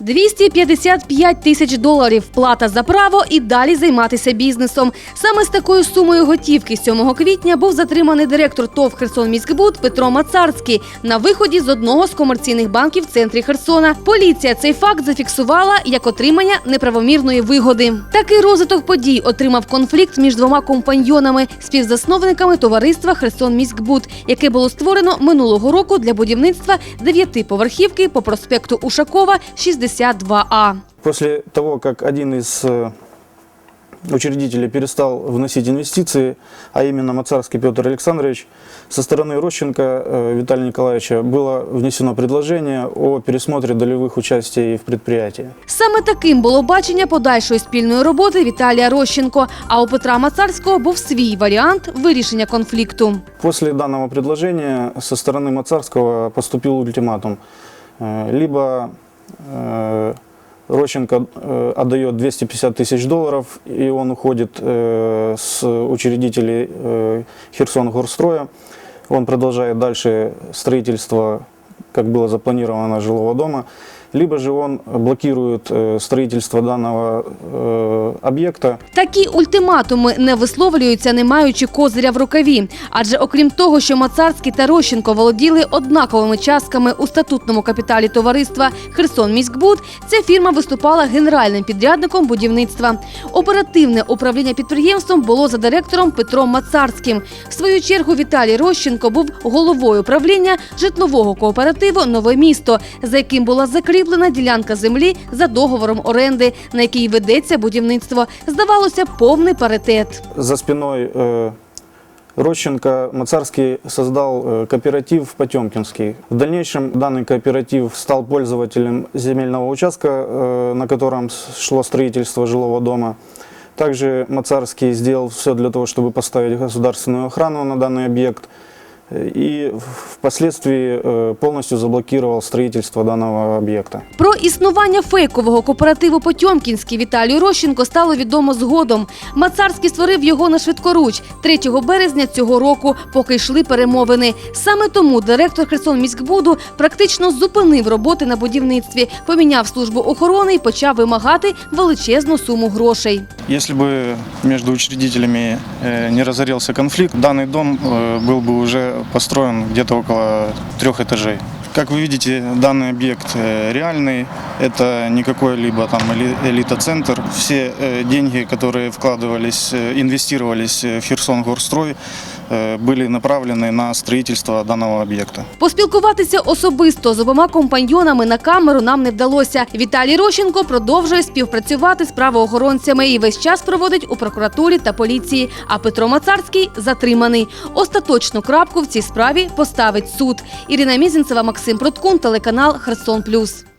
255 тисяч доларів плата за право і далі займатися бізнесом. Саме з такою сумою готівки 7 квітня був затриманий директор ТОВ «Херсонміськбуд» Петро Мацарський на виході з одного з комерційних банків в центрі Херсона. Поліція цей факт зафіксувала як отримання неправомірної вигоди. Такий розвиток подій отримав конфлікт між двома компаньйонами, співзасновниками товариства «Херсонміськбуд», яке було створено минулого року для будівництва дев'ятиповерхівки по проспекту Ушакова, 62А. После того, как один из э, учредителей перестал вносить инвестиции, а именно Мацарский Петр Александрович, со стороны Рощенко э, Виталия Николаевича было внесено предложение о пересмотре долевых участий в предприятии. Саме таким було бачення подальшої спільної роботи Віталія Рощенко. А у Петра Мацарського був свій варіант вирішення конфлікту. После данного предложения со стороны Мацарского поступил ультиматум. Э, Либо э, Рощенко э, отдает 250 тысяч долларов, и он уходит э, с учредителей э, Херсон Горстроя. Он продолжает дальше строительство, как было запланировано, жилого дома. Либо же он блокирует э, строительство данного э, объекта Такі ультиматуми не висловлюються, не маючи козиря в рукаві. Адже окрім того, що Мацарський та Рощенко володіли однаковими частками у статутному капіталі товариства Херсон Міськбуд, ця фірма виступала генеральним підрядником будівництва. Оперативне управління підприємством було за директором Петром Мацарським. В свою чергу Віталій Рощенко був головою правління житлового кооперативу Нове місто, за яким була закріплена ділянка землі за договором оренди, на якій ведеться будівництво. Здавалося, повний паритет. За спиной э, Рощенко Мацарский создал э, кооператив Потемкинский. В дальнейшем данный кооператив стал пользователем земельного участка, э, на котором с- шло строительство жилого дома. Также Мацарский сделал все для того, чтобы поставить государственную охрану на данный объект э, и впоследствии э, полностью заблокировал строительство данного объекта. Про існування фейкового кооперативу Потьомкінський Віталію Рощенко стало відомо згодом. Мацарський створив його на швидкоруч 3 березня цього року, поки йшли перемовини. Саме тому директор Херсонміськбуду практично зупинив роботи на будівництві, поміняв службу охорони і почав вимагати величезну суму грошей. Если бы между учредителями э, не разорился конфликт, данный дом э, был бы уже построен где-то около трех этажей. Как вы видите, данный объект э, реальный, это не какой-либо там эли- элита-центр. Все э, деньги, которые вкладывались, э, инвестировались э, в Херсон Горстрой, э, были направлены на строительство данного объекта. Поспілкуватися особисто з обома компаньйонами на камеру нам не вдалося. Віталій Рощенко продовжує співпрацювати з правоохоронцями і весь час проводить у прокуратурі та поліції. А Петро Мацарський затриманий. Остаточну крапку в цій справі поставить суд. Ірина Мізінцева, Максим Проткун, телеканал Херсон Плюс.